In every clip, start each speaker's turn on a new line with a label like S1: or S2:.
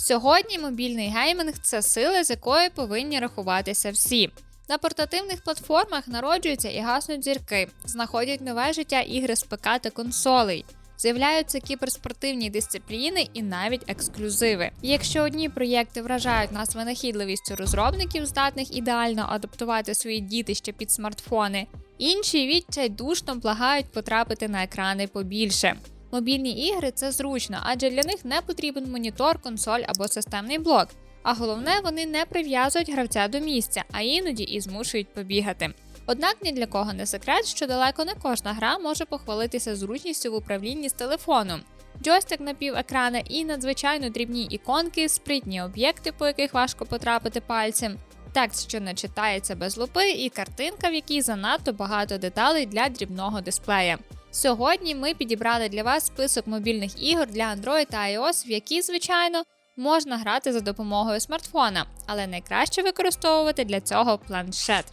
S1: Сьогодні мобільний геймінг це сила, з якою повинні рахуватися всі. На портативних платформах народжуються і гаснуть зірки, знаходять нове життя ігри з ПК та консолей. З'являються кіберспортивні дисципліни і навіть ексклюзиви. І якщо одні проєкти вражають нас винахідливістю розробників, здатних ідеально адаптувати свої дітища під смартфони, інші відчайдушно благають потрапити на екрани побільше. Мобільні ігри це зручно, адже для них не потрібен монітор, консоль або системний блок. А головне, вони не прив'язують гравця до місця, а іноді і змушують побігати. Однак ні для кого не секрет, що далеко не кожна гра може похвалитися зручністю в управлінні з телефону. Джойстик на пів екрана і надзвичайно дрібні іконки, спритні об'єкти, по яких важко потрапити пальцем, текст, що не читається без лупи, і картинка, в якій занадто багато деталей для дрібного дисплея. Сьогодні ми підібрали для вас список мобільних ігор для Android та iOS, в які, звичайно, можна грати за допомогою смартфона, але найкраще використовувати для цього планшет.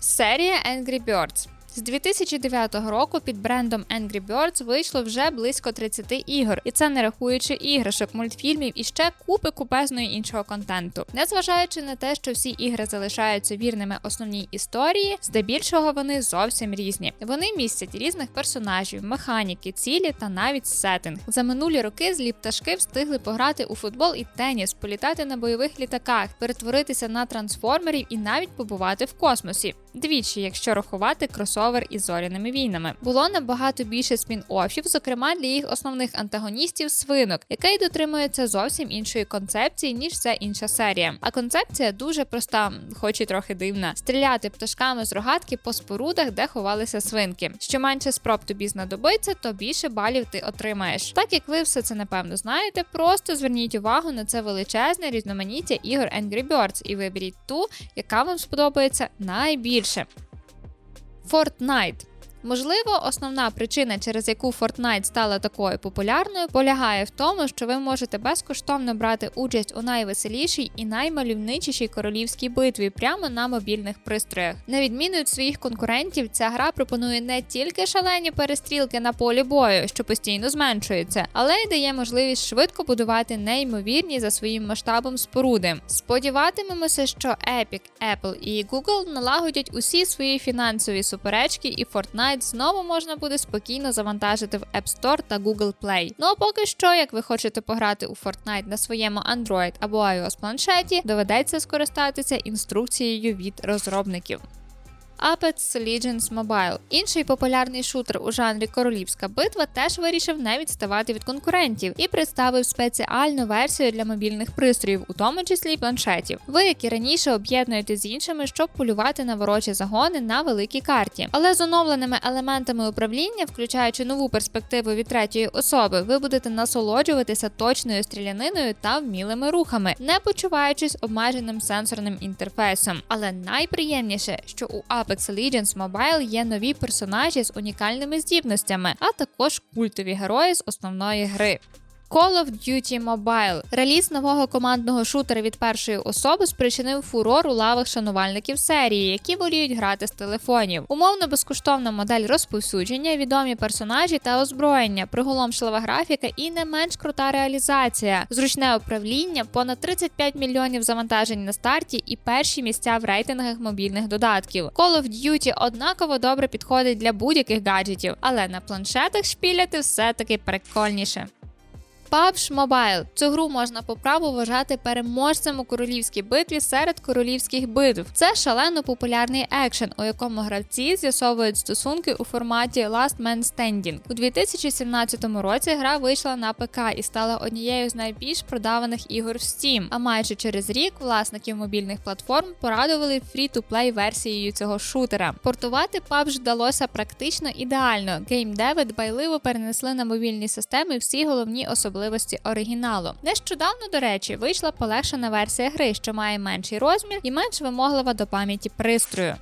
S1: Серія Angry Birds. З 2009 року під брендом Angry Birds вийшло вже близько 30 ігор, і це не рахуючи іграшок, мультфільмів і ще купи купезної іншого контенту. Незважаючи на те, що всі ігри залишаються вірними основній історії, здебільшого вони зовсім різні. Вони містять різних персонажів, механіки, цілі та навіть сеттинг. За минулі роки злі пташки встигли пограти у футбол і теніс, політати на бойових літаках, перетворитися на трансформерів і навіть побувати в космосі. Двічі, якщо рахувати кросовер із зоряними війнами, було набагато більше спін-оффів, зокрема для їх основних антагоністів свинок, який дотримується зовсім іншої концепції, ніж ця інша серія. А концепція дуже проста, хоч і трохи дивна: стріляти пташками з рогатки по спорудах, де ховалися свинки. Що менше спроб тобі знадобиться, то більше балів ти отримаєш. Так як ви все це напевно знаєте, просто зверніть увагу на це величезне різноманіття ігор Angry Birds і виберіть ту, яка вам сподобається найбільше. Fortnite. Можливо, основна причина, через яку Fortnite стала такою популярною, полягає в тому, що ви можете безкоштовно брати участь у найвеселішій і наймальовничішій королівській битві прямо на мобільних пристроях. На відміну від своїх конкурентів, ця гра пропонує не тільки шалені перестрілки на полі бою, що постійно зменшуються, але й дає можливість швидко будувати неймовірні за своїм масштабом споруди. Сподіватимемося, що Epic, Apple і Google налагодять усі свої фінансові суперечки, і Fortnite знову можна буде спокійно завантажити в App Store та Google Play. Ну а поки що, як ви хочете пограти у Fortnite на своєму Android або iOS планшеті, доведеться скористатися інструкцією від розробників. Apex Legends Mobile. Інший популярний шутер у жанрі Королівська битва теж вирішив не відставати від конкурентів і представив спеціальну версію для мобільних пристроїв, у тому числі планшетів. Ви, як і раніше, об'єднуєте з іншими, щоб полювати на ворочі загони на великій карті. Але з оновленими елементами управління, включаючи нову перспективу від третьої особи, ви будете насолоджуватися точною стріляниною та вмілими рухами, не почуваючись обмеженим сенсорним інтерфейсом. Але найприємніше, що у Apex Legends Mobile є нові персонажі з унікальними здібностями, а також культові герої з основної гри. Call of Duty Mobile. Реліз нового командного шутера від першої особи спричинив фурор у лавах шанувальників серії, які воліють грати з телефонів. Умовно безкоштовна модель розповсюдження, відомі персонажі та озброєння, приголомшлива графіка і не менш крута реалізація, зручне управління, понад 35 мільйонів завантажень на старті і перші місця в рейтингах мобільних додатків. Call of Duty однаково добре підходить для будь-яких гаджетів, але на планшетах шпіляти все таки прикольніше. PUBG Mobile. Цю гру можна по праву вважати переможцем у королівській битві серед королівських битв. Це шалено популярний екшен, у якому гравці з'ясовують стосунки у форматі Last Man Standing. У 2017 році гра вийшла на ПК і стала однією з найбільш продаваних ігор в Steam. А майже через рік власників мобільних платформ порадували фрі-ту-плей версією цього шутера. Портувати PUBG вдалося практично ідеально. Геймдеви дбайливо перенесли на мобільні системи всі головні особливості оригіналу. Нещодавно, до речі, вийшла полегшена версія гри, що має менший розмір і менш вимоглива до пам'яті пристрою.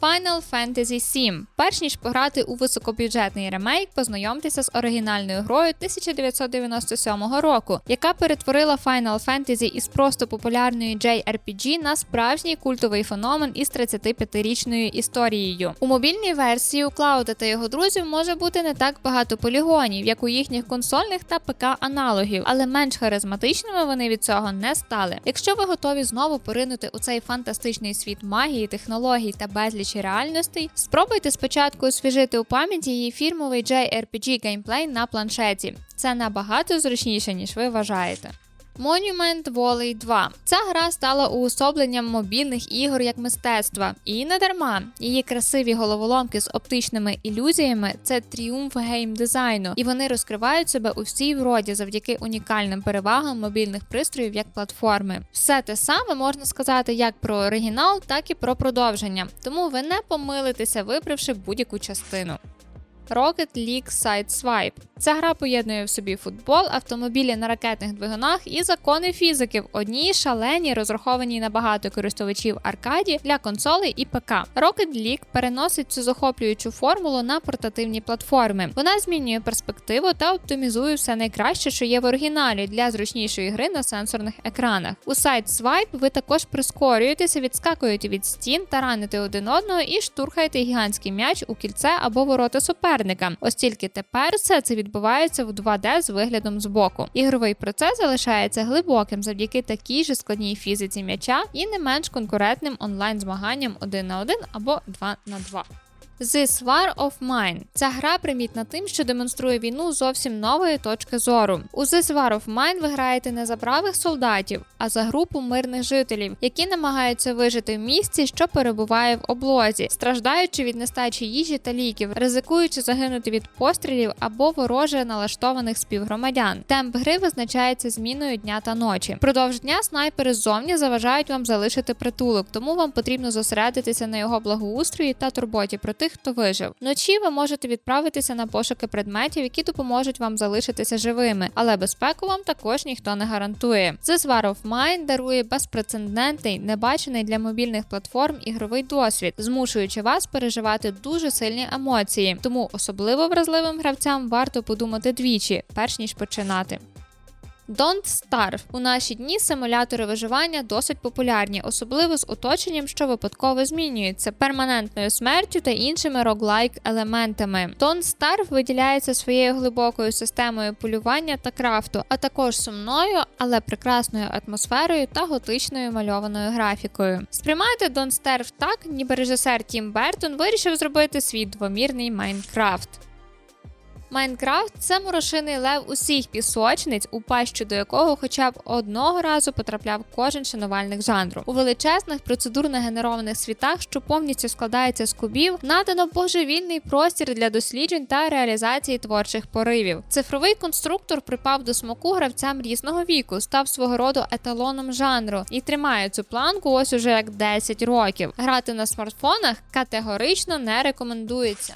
S1: Final Fantasy VII. Перш ніж пограти у високобюджетний ремейк, познайомтеся з оригінальною грою 1997 року, яка перетворила Final Fantasy із просто популярної JRPG на справжній культовий феномен із 35-річною історією. У мобільній версії у Клауда та його друзів може бути не так багато полігонів, як у їхніх консольних та ПК аналогів, але менш харизматичними вони від цього не стали. Якщо ви готові знову поринути у цей фантастичний світ магії, технологій та безлічі реальності, спробуйте спочатку освіжити у пам'яті її фірмовий JRPG геймплей на планшеті. Це набагато зручніше, ніж ви вважаєте. Monument Valley 2. Ця гра стала уособленням мобільних ігор як мистецтва. І не дарма. Її красиві головоломки з оптичними ілюзіями це тріумф геймдизайну, і вони розкривають себе у всій вроді завдяки унікальним перевагам мобільних пристроїв як платформи. Все те саме можна сказати як про оригінал, так і про продовження. Тому ви не помилитеся, вибравши будь-яку частину. Rocket League Sideswipe. Ця гра поєднує в собі футбол, автомобілі на ракетних двигунах і закони фізики в одній шаленій, розрахованій на багато користувачів аркаді для консолей і ПК. Rocket League переносить цю захоплюючу формулу на портативні платформи. Вона змінює перспективу та оптимізує все найкраще, що є в оригіналі для зручнішої гри на сенсорних екранах. У Sideswipe ви також прискорюєтеся, відскакуєте від стін, тараните один одного і штурхаєте гігантський м'яч у кільце або ворота суперника. Ось тільки тепер все це відбувається в 2D з виглядом збоку. Ігровий процес залишається глибоким завдяки такій же складній фізиці м'яча і не менш конкурентним онлайн змаганням 1 на 1 або 2 на 2. This War of Mine. Ця гра примітна тим, що демонструє війну зовсім нової точки зору. У This War of Mine ви граєте не за бравих солдатів, а за групу мирних жителів, які намагаються вижити в місті, що перебуває в облозі, страждаючи від нестачі їжі та ліків, ризикуючи загинути від пострілів або вороже налаштованих співгромадян. Темп гри визначається зміною дня та ночі. Продовж дня снайпери ззовні заважають вам залишити притулок, тому вам потрібно зосередитися на його благоустрої та турботі про тих, хто вижив. Вночі ви можете відправитися на пошуки предметів, які допоможуть вам залишитися живими, але безпеку вам також ніхто не гарантує. The War of Mine дарує безпрецедентний, небачений для мобільних платформ ігровий досвід, змушуючи вас переживати дуже сильні емоції. Тому особливо вразливим гравцям варто подумати двічі, перш ніж починати. Don't Starve. У наші дні симулятори виживання досить популярні, особливо з оточенням, що випадково змінюється, перманентною смертю та іншими роглайк елементами. Don't Starve виділяється своєю глибокою системою полювання та крафту, а також сумною, але прекрасною атмосферою та готичною мальованою графікою. Сприймайте Don't Starve так, ніби режисер Тім Бертон вирішив зробити свій двомірний Майнкрафт. Майнкрафт це морошиний лев усіх пісочниць, у пащу до якого хоча б одного разу потрапляв кожен шанувальник жанру. У величезних процедурно генерованих світах, що повністю складається з кубів, надано божевільний простір для досліджень та реалізації творчих поривів. Цифровий конструктор припав до смаку гравцям різного віку, став свого роду еталоном жанру і тримає цю планку ось уже як 10 років. Грати на смартфонах категорично не рекомендується.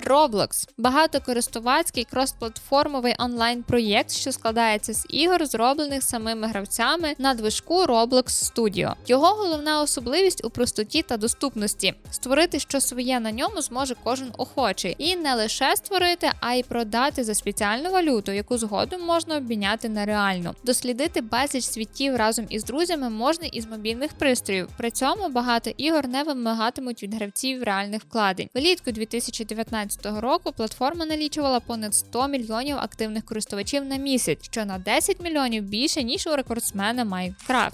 S1: Roblox – багатокористувацький кросплатформовий онлайн-проєкт, що складається з ігор, зроблених самими гравцями на движку Roblox Studio. Його головна особливість у простоті та доступності. Створити що своє на ньому зможе кожен охочий, і не лише створити, а й продати за спеціальну валюту, яку згодом можна обміняти на реальну. Дослідити безліч світів разом із друзями можна із мобільних пристроїв. При цьому багато ігор не вимагатимуть від гравців реальних вкладень. Влітку 2019 2019 року платформа налічувала понад 100 мільйонів активних користувачів на місяць, що на 10 мільйонів більше ніж у рекордсмена Minecraft.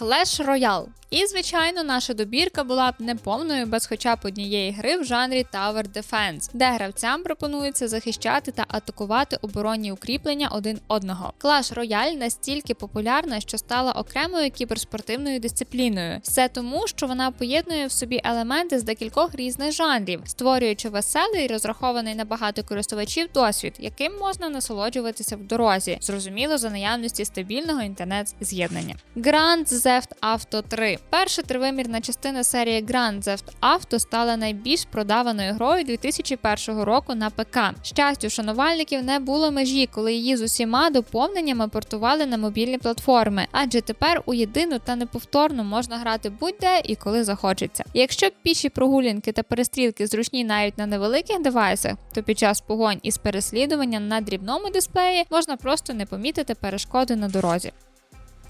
S1: Clash Royale. І, звичайно, наша добірка була б неповною без хоча б однієї гри в жанрі Tower Defense, де гравцям пропонується захищати та атакувати оборонні укріплення один одного. Clash Royale настільки популярна, що стала окремою кіберспортивною дисципліною. Все тому, що вона поєднує в собі елементи з декількох різних жанрів, створюючи веселий розрахований на багато користувачів досвід, яким можна насолоджуватися в дорозі, зрозуміло за наявності стабільного інтернет-з'єднання. Grand Theft Auto 3. Перша тривимірна частина серії Grand Theft Auto стала найбільш продаваною грою 2001 року на ПК. Щастю, шанувальників не було межі, коли її з усіма доповненнями портували на мобільні платформи, адже тепер у єдину та неповторну можна грати будь-де і коли захочеться. Якщо піші прогулянки та перестрілки зручні навіть на невеликих девайсах, то під час погонь із переслідуванням на дрібному дисплеї можна просто не помітити перешкоди на дорозі.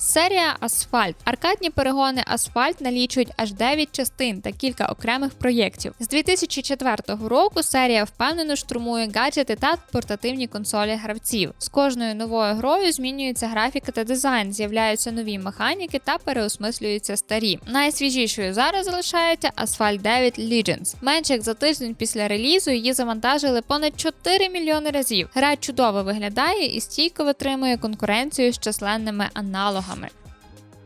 S1: Серія Асфальт. Аркадні перегони Асфальт налічують аж 9 частин та кілька окремих проєктів. З 2004 року серія впевнено штурмує гаджети та портативні консолі гравців. З кожною новою грою змінюється графіка та дизайн, з'являються нові механіки та переосмислюються старі. Найсвіжішою зараз залишається Asphalt 9 Legends. Менше як за тиждень після релізу її завантажили понад 4 мільйони разів. Гра чудово виглядає і стійко витримує конкуренцію з численними аналогами. comment.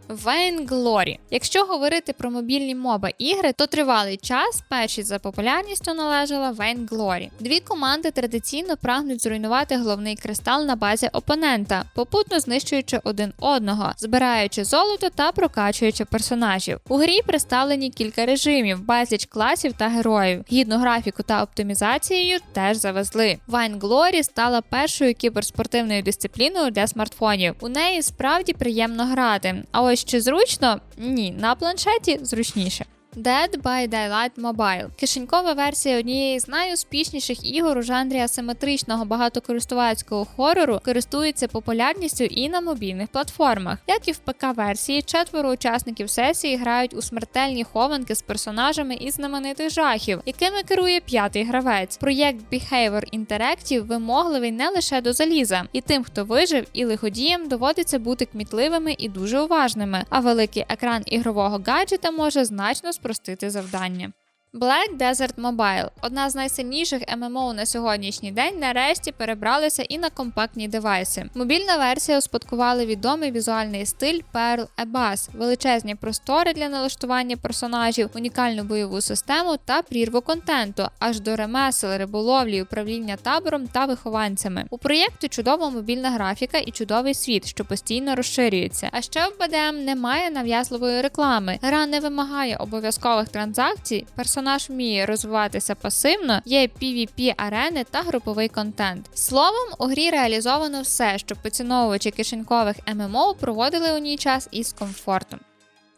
S1: Vainglory. Якщо говорити про мобільні моба ігри, то тривалий час перші за популярністю належала Vainglory. Дві команди традиційно прагнуть зруйнувати головний кристал на базі опонента, попутно знищуючи один одного, збираючи золото та прокачуючи персонажів. У грі представлені кілька режимів, безліч класів та героїв. Гідну графіку та оптимізацією теж завезли. Vainglory стала першою кіберспортивною дисципліною для смартфонів. У неї справді приємно грати. А ось чи зручно? Ні, на планшеті зручніше. Dead by Daylight Mobile – кишенькова версія однієї з найуспішніших ігор у жанрі асиметричного багатокористувацького хорору користується популярністю і на мобільних платформах. Як і в ПК-версії, четверо учасників сесії грають у смертельні хованки з персонажами із знаменитих жахів, якими керує п'ятий гравець. Проєкт Behavior Interactive вимогливий не лише до заліза, і тим, хто вижив, і лиходіям доводиться бути кмітливими і дуже уважними. А великий екран ігрового гаджета може значно спростити завдання. Black Desert Mobile – одна з найсильніших ММО на сьогоднішній день, нарешті перебралися і на компактні девайси. Мобільна версія успадкувала відомий візуальний стиль Pearl Ebas, величезні простори для налаштування персонажів, унікальну бойову систему та прірву контенту, аж до ремесел, риболовлі, управління табором та вихованцями. У проєкту чудова мобільна графіка і чудовий світ, що постійно розширюється. А ще в BDM немає нав'язливої реклами. Гра не вимагає обов'язкових транзакцій. Персонаж вміє розвиватися пасивно, є pvp арени та груповий контент. Словом, у грі реалізовано все, щоб поціновувачі кишенькових ММО проводили у ній час із комфортом.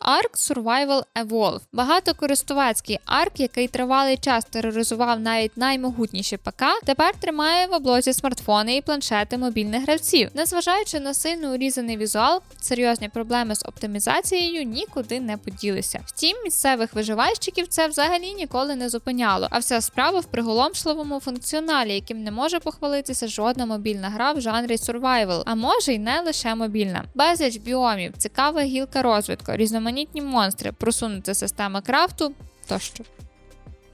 S1: Ark Survival Evolve – багатокористувацький арк, який тривалий час тероризував навіть наймогутніші ПК, тепер тримає в облозі смартфони і планшети мобільних гравців. Незважаючи на сильно урізаний візуал, серйозні проблеми з оптимізацією нікуди не поділися. Втім, місцевих виживальщиків це взагалі ніколи не зупиняло. А вся справа в приголомшливому функціоналі, яким не може похвалитися жодна мобільна гра в жанрі survival, а може й не лише мобільна. Безліч біомів, цікава гілка розвитку, різноманітні монстри, просунути системи крафту тощо.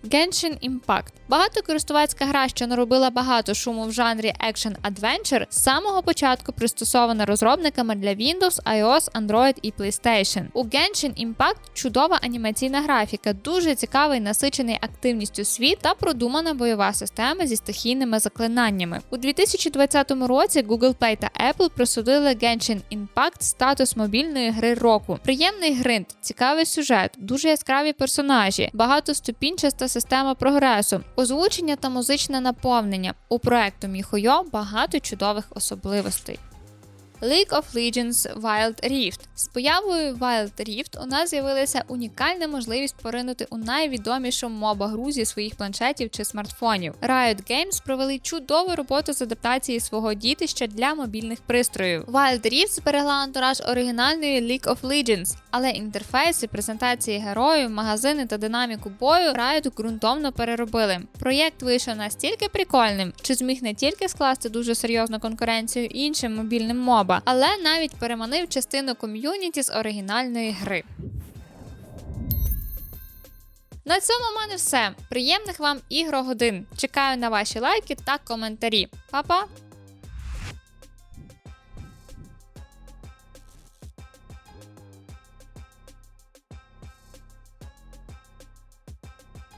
S1: Genshin Impact – багатокористувацька гра, що наробила багато шуму в жанрі Action Adventure, з самого початку пристосована розробниками для Windows, iOS, Android і PlayStation. У Genshin Impact чудова анімаційна графіка, дуже цікавий насичений активністю світ та продумана бойова система зі стихійними заклинаннями. У 2020 році Google Play та Apple присудили Genshin Impact статус мобільної гри року. Приємний гринд, цікавий сюжет, дуже яскраві персонажі, багатоступінчаста система прогресу, озвучення та музичне наповнення. У проекту Міхойо багато чудових особливостей. League of Legends Wild Rift. З появою Wild Rift у нас з'явилася унікальна можливість поринути у найвідомішу моба гру зі своїх планшетів чи смартфонів. Riot Games провели чудову роботу з адаптації свого дітища для мобільних пристроїв. Wild Rift зберегла антураж оригінальної League of Legends, але інтерфейси, презентації героїв, магазини та динаміку бою Riot ґрунтовно переробили. Проєкт вийшов настільки прикольним, що зміг не тільки скласти дуже серйозну конкуренцію іншим мобільним моба, але навіть переманив частину ком'юніті з оригінальної гри. На цьому в мене все. Приємних вам ігрогодин. Чекаю на ваші лайки та коментарі. Па-па!